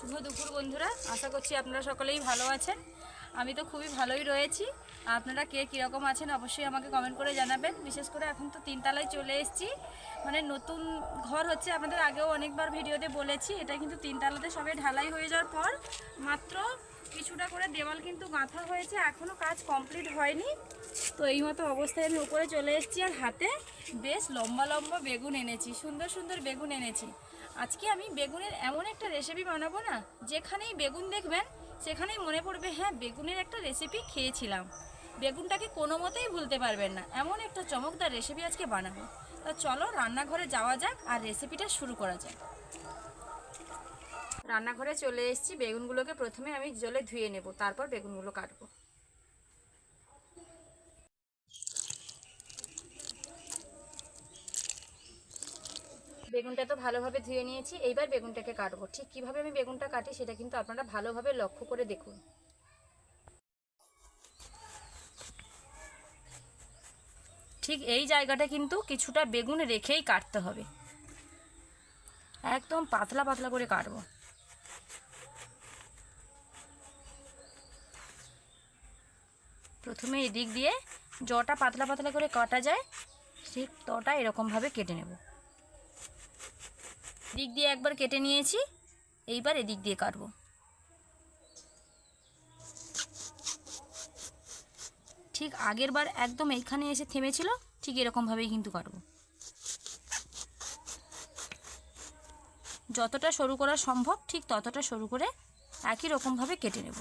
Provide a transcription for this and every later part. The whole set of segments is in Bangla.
শুভ দুপুর বন্ধুরা। আশা করছি আপনারা সকলেই ভালো আছেন। আমি তো খুবই ভালোই রয়েছি। আপনারা কে কীরকম আছেন অবশ্যই আমাকে কমেন্ট করে জানাবেন। বিশেষ করে এখন তো তিনতলায় চলে এসেছি। মানে নতুন ঘর হচ্ছে, আপনাদের আগেও অনেকবার ভিডিওতে বলেছি, এটা কিন্তু তিনতলাতে সবে ঢালাই হয়ে যাওয়ার পর মাত্র কিছুটা করে দেওয়াল কিন্তু গাঁথা হয়েছে এখনও কাজ কমপ্লিট হয়নি। তো এই মতো অবস্থায় আমি উপরে চলে এসেছি আর হাতে বেশ লম্বা লম্বা বেগুন এনেছি, সুন্দর সুন্দর বেগুন এনেছি। আজকে আমি বেগুনের এমন একটা রেসিপি বানাবো না, যেখানেই বেগুন দেখবেন, সেখানেই মনে পড়বে হ্যাঁ বেগুনের একটা রেসিপি খেয়েছিলাম। বেগুনটাকে কোনো মতেই ভুলতে পারবেন না, এমন একটা চমকদার রেসিপি আজকে বানাবো। তা চলো রান্নাঘরে যাওয়া যাক আর রেসিপিটা শুরু করা যাক। রান্নাঘরে চলে এসেছি, বেগুনগুলোকে প্রথমে আমি জলে ধুয়ে নেব, তারপর বেগুনগুলো কাটবো। বেগুনটা তো ভালোভাবে ধুয়ে নিয়েছি, এইবার বেগুনটাকে কাটবো। ঠিক কীভাবে আমি বেগুনটা কাটি সেটা কিন্তু আপনারা ভালোভাবে লক্ষ্য করে দেখুন। ঠিক এই জায়গাটা কিন্তু কিছুটা বেগুন রেখেই কাটতে হবে। একদম পাতলা পাতলা করে কাটবো। প্রথমে এদিক দিয়ে জটা পাতলা পাতলা করে কাটা যায়, ঠিক তটা এরকমভাবে কেটে নেব। দিক দিয়ে একবার কেটে নিয়েছি, এইবার এদিক দিয়ে কাটবো। ঠিক আগের বার একদম এইখানে এসে থেমেছিল, ঠিক এরকমভাবেই কিন্তু কাটবো। যতটা সরু করা সম্ভব, ঠিক ততটা সরু করে একই রকমভাবে কেটে নেব।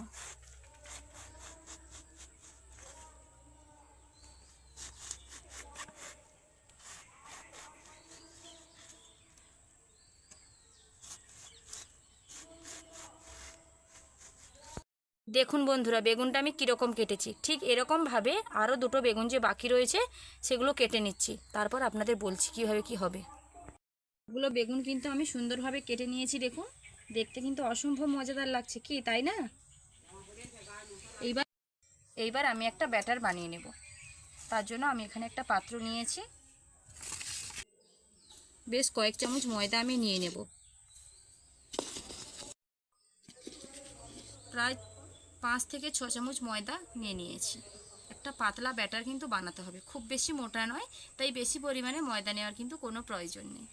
দেখুন বন্ধুরা, বেগুনটা আমি কীরকম কেটেছি। ঠিক এরকমভাবে আরও দুটো বেগুন যে বাকি রয়েছে, সেগুলো কেটে নিচ্ছি। তারপর আপনাদের বলছি কীভাবে কি হবে। এগুলো বেগুন কিন্তু আমি সুন্দরভাবে কেটে নিয়েছি, দেখুন। দেখতে কিন্তু অসম্ভব মজাদার লাগছে কি, তাই না? এইবার এইবার আমি একটা ব্যাটার বানিয়ে নেব। তার জন্য আমি এখানে একটা পাত্র নিয়েছি। বেশ কয়েক চামচ ময়দা আমি নিয়ে নেব। প্রায় পাঁচ থেকে ছ চামচ ময়দা নিয়ে নিয়েছি। একটা পাতলা ব্যাটার কিন্তু বানাতে হবে। খুব বেশি মোটা নয়, তাই বেশি পরিমাণে ময়দা নেওয়ার কিন্তু কোনো প্রয়োজন নেই।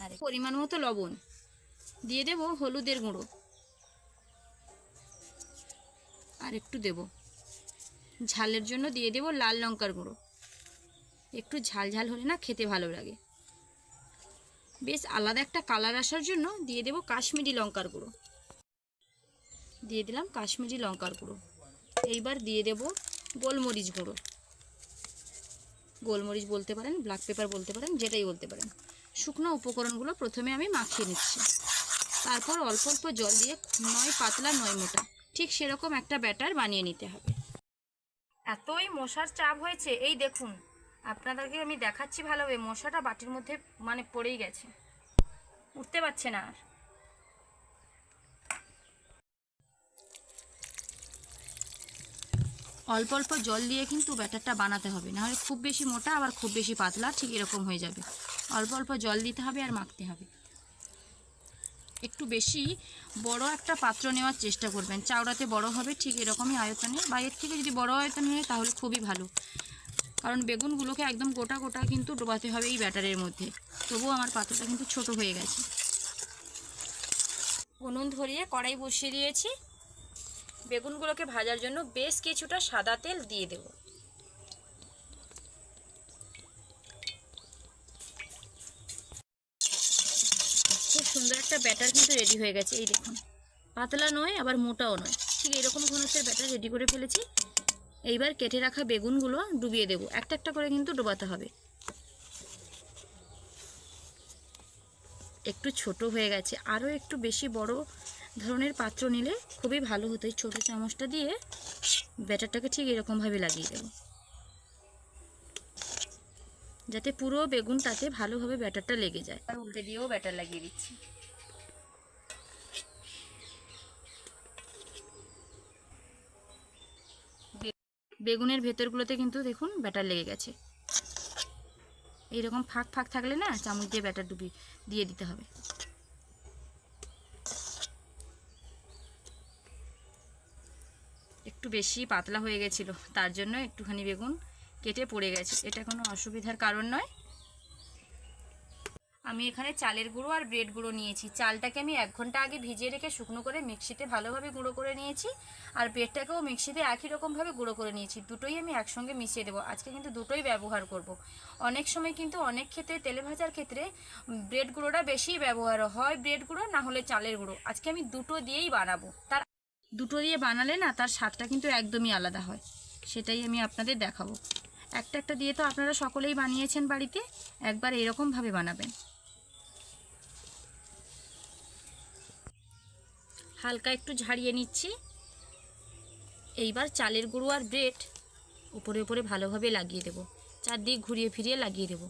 আর পরিমাণ মতো লবণ। দিয়ে দেব হলুদের গুঁড়ো। আর একটু দেব। ঝালের জন্য দিয়ে দেব লাল লঙ্কার গুঁড়ো। একটু ঝাল ঝাল হলে না খেতে ভালো লাগে। বেশ আলাদা একটা কালার আসার জন্য দিয়ে দেব কাশ্মীরি লঙ্কার গুঁড়ো। দিয়ে দিলাম কাশ্মীরি লঙ্কার গুঁড়ো। এইবার দিয়ে দেব গোলমরিচ গুঁড়ো। গোলমরিচ বলতে পারেন ব্ল্যাক পেপার বলতে পারেন, যেটাই বলতে পারেন। শুকনো উপকরণগুলো প্রথমে আমি মাখিয়ে নিচ্ছি। তারপর অল্প অল্প জল দিয়ে নয় পাতলা নয় মোটা, ঠিক সেরকম একটা ব্যাটার বানিয়ে নিতে হবে। এতই মশার চাপ হয়েছে, এই দেখুন। আপনাদেরকে আমি দেখাচ্ছি ভালোভাবে, মশাটা বাটির মধ্যে মানে পড়েই গেছে। উঠতে পারছে না আর। অল্প অল্প জল দিয়ে কিন্তু ব্যাটারটা বানাতে হবে। নাহলে খুব বেশি মোটা, আবার খুব বেশি পাতলা, ঠিক এরকম হয়ে যাবে। অল্প অল্প জল দিতে হবে আর মাখতে হবে। একটু বেশি বড় একটা পাত্র নেওয়ার চেষ্টা করবেন। চাউড়াতে বড় হবে, ঠিক এরকমই আয়তনে। বা এর থেকে যদি বড় আয়তনে হয়, তাহলে খুবই ভালো। কারণ বেগুনগুলোকে একদম গোটা গোটা কিন্তু ডোবাতে হবে এই ব্যাটারের মধ্যে। তবুও আমার পাত্রটা কিন্তু ছোট হয়ে গেছে। উনুন ধরিয়ে কড়াই বসিয়ে দিয়েছি। বেগুনগুলোকে ভাজার জন্য বেশ কিছুটা সাদা তেল দিয়ে দেব। খুব সুন্দর একটা ব্যাটার কিন্তু রেডি হয়ে গেছে, এই দেখুন। পাতলা নয়, আবার মোটাও নয়। ঠিক এরকম ঘনত্বের ব্যাটার রেডি করে ফেলেছি। এইবার কেটে রাখা বেগুনগুলো ডুবিয়ে দেব। একটা একটা করে কিন্তু ডোবাতে হবে। একটু ছোট হয়ে গেছে। আরও একটু বেশি বড় ধরনের পাত্র নিলে খুবই ভালো হতো। এই ছোটো চামচটা দিয়ে ব্যাটারটাকে ঠিক এরকমভাবে লাগিয়ে দেব। যাতে পুরো বেগুনটাতে ভালোভাবে ব্যাটারটা লেগে যায়। আর উল্টে দিয়েও ব্যাটার লাগিয়ে দিচ্ছি। বেগুনের ভেতরগুলোতে কিন্তু দেখুন ব্যাটার লেগে গেছে। এইরকম ফাঁক ফাঁক থাকলে না চামচ দিয়ে ব্যাটার ডুবি দিয়ে দিতে হবে। একটু বেশি পাতলা হয়ে গেছিল, তার জন্য একটুখানি বেগুন কেটে পড়ে গেছে। এটা কোনো অসুবিধার কারণ নয়। আমি এখানে চালের গুঁড়ো আর ব্রেড গুঁড়ো নিয়েছি। চালটাকে আমি এক ঘণ্টা আগে ভিজিয়ে রেখে শুকনো করে মিক্সিতে ভালোভাবে গুঁড়ো করে নিয়েছি আর ব্রেডটাকেও মিক্সিতে একই রকমভাবে গুঁড়ো করে নিয়েছি। দুটোই আমি একসঙ্গে মিশিয়ে দেবো। আজকে কিন্তু দুটোই ব্যবহার করব। অনেক সময় কিন্তু অনেক ক্ষেত্রে, তেলে ভাজার ক্ষেত্রে ব্রেড গুঁড়োটা বেশি ব্যবহার হয়, ব্রেড গুঁড়ো না হলে চালের গুঁড়ো। আজকে আমি দুটো দিয়েই বানাবো। তার দুটো দিয়ে বানালে না, তার স্বাদটা কিন্তু একদমই আলাদা হয়। সেটাই আমি আপনাদের দেখাবো। একটা একটা দিয়ে তো আপনারা সকলেই বানিয়েছেন বাড়িতে, একবার এরকমভাবে বানাবেন। হালকা একটু ঝাড়িয়ে নিচ্ছি। এইবার চালের গুঁড়ো আর ব্রেড উপরে উপরে ভালোভাবে লাগিয়ে দেব। চারদিক ঘুরিয়ে ফিরিয়ে লাগিয়ে দেব।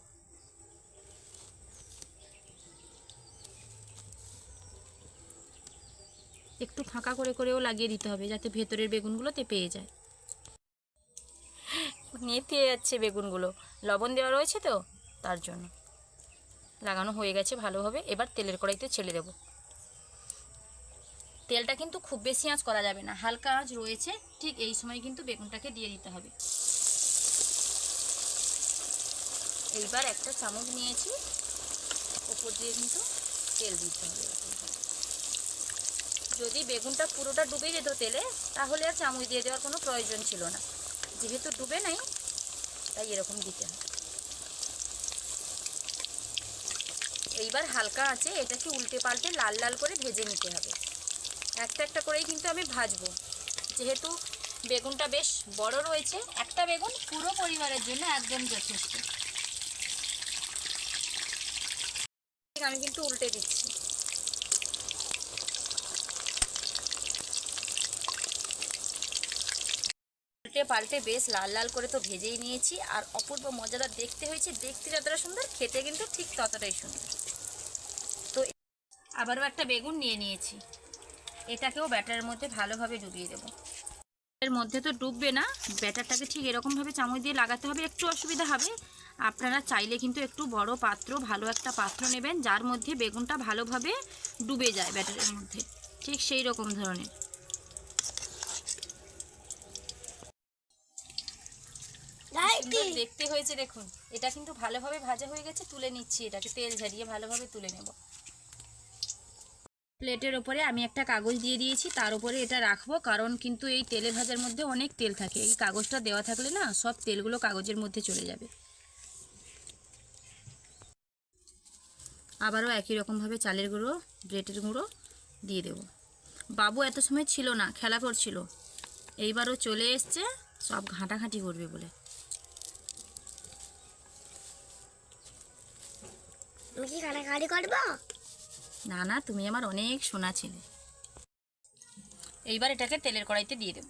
একটু ফাঁকা করে করেও লাগিয়ে দিতে হবে যাতে ভেতরের বেগুনগুলোতে পেয়ে যায়। নেতে যাচ্ছে বেগুনগুলো। লবণ দেওয়া রয়েছে তো, তার জন্য। লাগানো হয়ে গেছে ভালোভাবে, এবার তেলের কড়াইতে ছেড়ে দেবো। তেলটা কিন্তু খুব বেশি আঁচ করা যাবে না, হালকা আঁচ রয়েছে, ঠিক এই সময় কিন্তু বেগুনটাকে দিয়ে দিতে হবে। এইবার একটা চামচ নিয়েছি, ওপর দিয়ে কিন্তু তেল দিতে হবে। যদি বেগুনটা পুরোটা ডুবে যেত তেলে, তাহলে আর চামচ দিয়ে দেওয়ার কোনো প্রয়োজন ছিল না। যেহেতু ডুবে নাই, তাই এরকম দিতে হবে এইবার হালকা আছে এটাকে উল্টে পাল্টে লাল লাল করে ভেজে নিতে হবে। একটা একটা করেই কিন্তু আমি ভাজবো। যেহেতু বেগুনটা বেশ বড় রয়েছে, একটা বেগুন পুরো পরিবারের জন্য একদম যথেষ্ট। আমি কিন্তু উল্টে দিচ্ছি। উল্টে পাল্টে বেশ লাল লাল করে তো ভেজেই নিয়েছি। আর অপূর্ব মজাদার দেখতে হয়েছে, দেখতে যতটা সুন্দর, খেতে কিন্তু ঠিক ততটাই সুন্দর। তো আবারও একটা বেগুন নিয়ে নিয়েছি। এটাকেও ব্যাটারের মধ্যে ভালোভাবে ডুবিয়ে দেবো। এর মধ্যে তো ডুববে না, ব্যাটারটাকে ঠিক এরকমভাবে চামচ দিয়ে লাগাতে হবে, একটু অসুবিধা হবে। আপনারা চাইলে কিন্তু একটু বড় পাত্র, ভালো একটা পাত্র নেবেন, যার মধ্যে বেগুনটা ভালোভাবে ডুবে যায় ব্যাটারের মধ্যে। ঠিক সেই রকম ধরনের। সুন্দর দেখতে হয়েছে দেখুন এটা কিন্তু ভালোভাবে ভাজা হয়ে গেছে তুলে নিচ্ছি এটাকে তেল ঝারিয়ে ভালোভাবে তুলে নেব। প্লেটের ওপরে আমি একটা কাগজ দিয়ে দিয়েছি তার উপরে এটা রাখব কারণ কিন্তু এই তেলে ভাজার মধ্যে অনেক তেল থাকে। এই কাগজটা দেওয়া থাকলে না সব তেলগুলো কাগজের মধ্যে চলে যাবে। আবারও একই রকমভাবে চালের গুঁড়ো ব্রেডের গুঁড়ো দিয়ে দেব। বাবু এত সময় ছিল না খেলা করছিল। এইবারও চলে এসছে সব ঘাঁটাঘাঁটি করবে বলে। আমি কি কাটাকাটি করব না না, তুমি আমার অনেক সোনা ছেলে। এইবার এটাকে তেলের কড়াইতে দিয়ে দেব।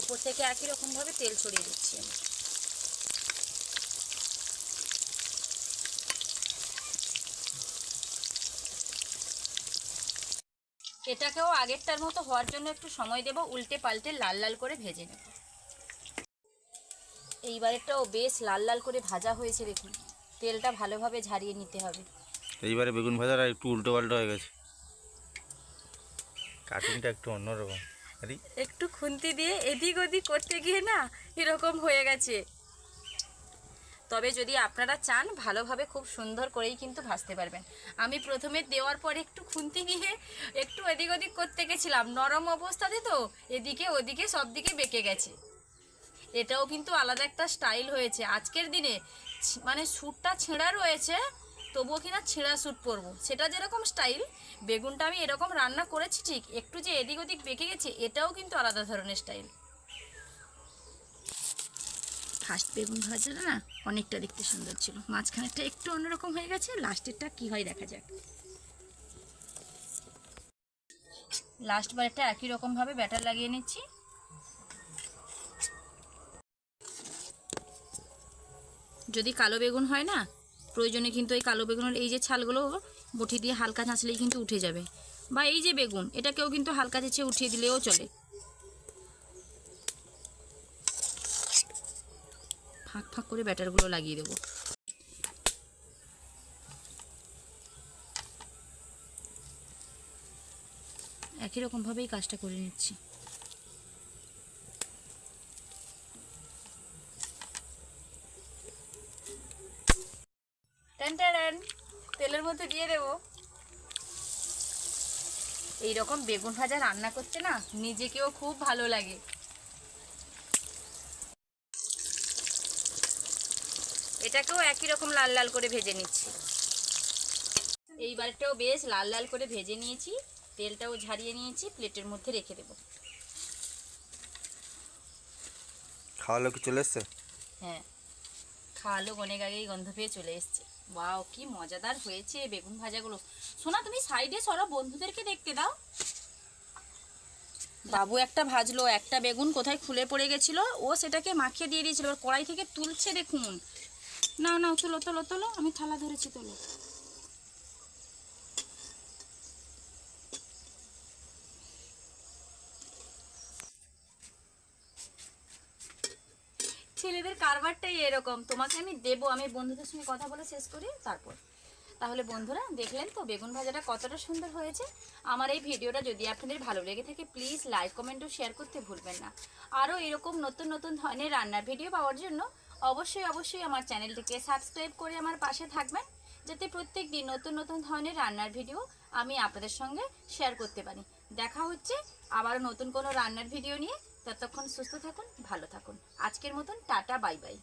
ওপর থেকে একই রকম ভাবে তেল ছড়িয়ে দিচ্ছি আমি। এটাকেও আগেরটার মতো হওয়ার জন্য একটু সময় দেব, উল্টে পাল্টে লাল লাল করে ভেজে নেব। এইবারেরটাও বেশ লাল লাল করে ভাজা হয়েছে দেখুন। তেলটা ভালোভাবে ঝারিয়ে নিতে হবে। এইবারে বেগুন ভাজাটা একটু উল্টো পাল্টো হয়ে গেছে। কাটিংটা একটু অন্যরকম। একটু খুন্তি দিয়ে এদিক ওদিক করতে গিয়ে না এরকম হয়ে গেছে। তবে যদি আপনারা চান ভালোভাবে খুব সুন্দর করেই কিন্তু ভাজতে পারবেন। আমি প্রথমে দেওয়ার পর একটু খুন্তি নিয়ে একটু এদিক ওদিক করতে গেছিলাম। নরম অবস্থাতে তো এদিকে ওদিকে সব দিকে বেঁকে গেছে। এটাও কিন্তু আলাদা একটা স্টাইল হয়েছে। আজকের দিনে মানে স্যুটটা ছেঁড়া রয়েছে তবুও কিনা ছেঁড়া স্যুট পরবো। সেটা যেরকম স্টাইল বেগুনটা আমি এরকম রান্না করেছি ঠিক একটু যে এদিক ওদিক বেঁকে গেছে এটাও কিন্তু আলাদা ধরনের স্টাইল। ফার্স্ট বেগুন ধরা ভাজাটা না অনেকটা দেখতে সুন্দর ছিল। মাঝখানেরটা একটু অন্যরকম হয়ে গেছে লাস্টেরটা কি হয় দেখা যাক। লাস্ট বারেরটা একই রকমভাবে ব্যাটার লাগিয়ে নিচ্ছি। যদি কালো বেগুন হয় না, প্রয়োজনে কিন্তু এই কালো বেগুনের এই যে ছালগুলো বটি দিয়ে হালকা ছাঁচলেই কিন্তু উঠে যাবে। বা এই যে বেগুন, এটাকেও কিন্তু হালকা ছেঁচে উঠিয়ে দিলেও চলে। ফাঁক ফাঁক করে ব্যাটারগুলো লাগিয়ে দেবো। একই রকমভাবেই কাজটা করে নিচ্ছি। তেলের মধ্যে দিয়ে দেবো। এই রকম বেগুন ভাজা রান্না করতে না নিজেকেও খুব ভালো লাগে। এটাকেও একই রকম লাল লাল করে ভেজে নিচ্ছি। এইবারটাও বেশ লাল লাল করে ভেজে নিয়েছি। তেলটাও ঝারিয়ে নিয়েছি প্লেটের মধ্যে রেখে দেবো। খাওয়া লোক চলে এসছে? হ্যাঁ খাওয়ালো অনেক আগেই গন্ধ পেয়ে চলে এসছে। বাও কি মজাদার হয়েছে বেগুন ভাজাগুলো। সোনা, তুমি সাইডে সরো, বন্ধুদেরকে দেখতে দাও। বাবু একটা ভাজলো, একটা বেগুন কোথায় খুলে পড়ে গেছিল, ও সেটাকে মাখিয়ে দিয়ে দিয়েছিল। কড়াই থেকে তুলছে দেখুন। না না তোলো তোলো তোলো, আমি থালা ধরেছি, তোলো। কারবারটাই এরকম। তোমাকে আমি দেবো, আমি বন্ধুদের সঙ্গে কথা বলে শেষ করি, তারপর। তাহলে বন্ধুরা, দেখলেন তো, বেগুন ভাজাটা কতটা সুন্দর হয়েছে। আমার এই ভিডিওটা যদি আপনাদের ভালো লেগে থাকে প্লিজ লাইক কমেন্ট ও শেয়ার করতে ভুলবেন না। আরও এরকম নতুন নতুন ধরনের রান্নার ভিডিও পাওয়ার জন্য অবশ্যই অবশ্যই আমার চ্যানেলটিকে সাবস্ক্রাইব করে আমার পাশে থাকবেন, যাতে প্রত্যেক দিন নতুন নতুন ধরনের রান্নার ভিডিও আমি আপনাদের সঙ্গে শেয়ার করতে পারি। দেখা হচ্ছে আবার নতুন কোনো রান্নার ভিডিও নিয়ে। ততক্ষণ সুস্থ থাকুন ভালো থাকুন। আজকের মতন টাটা বাই বাই।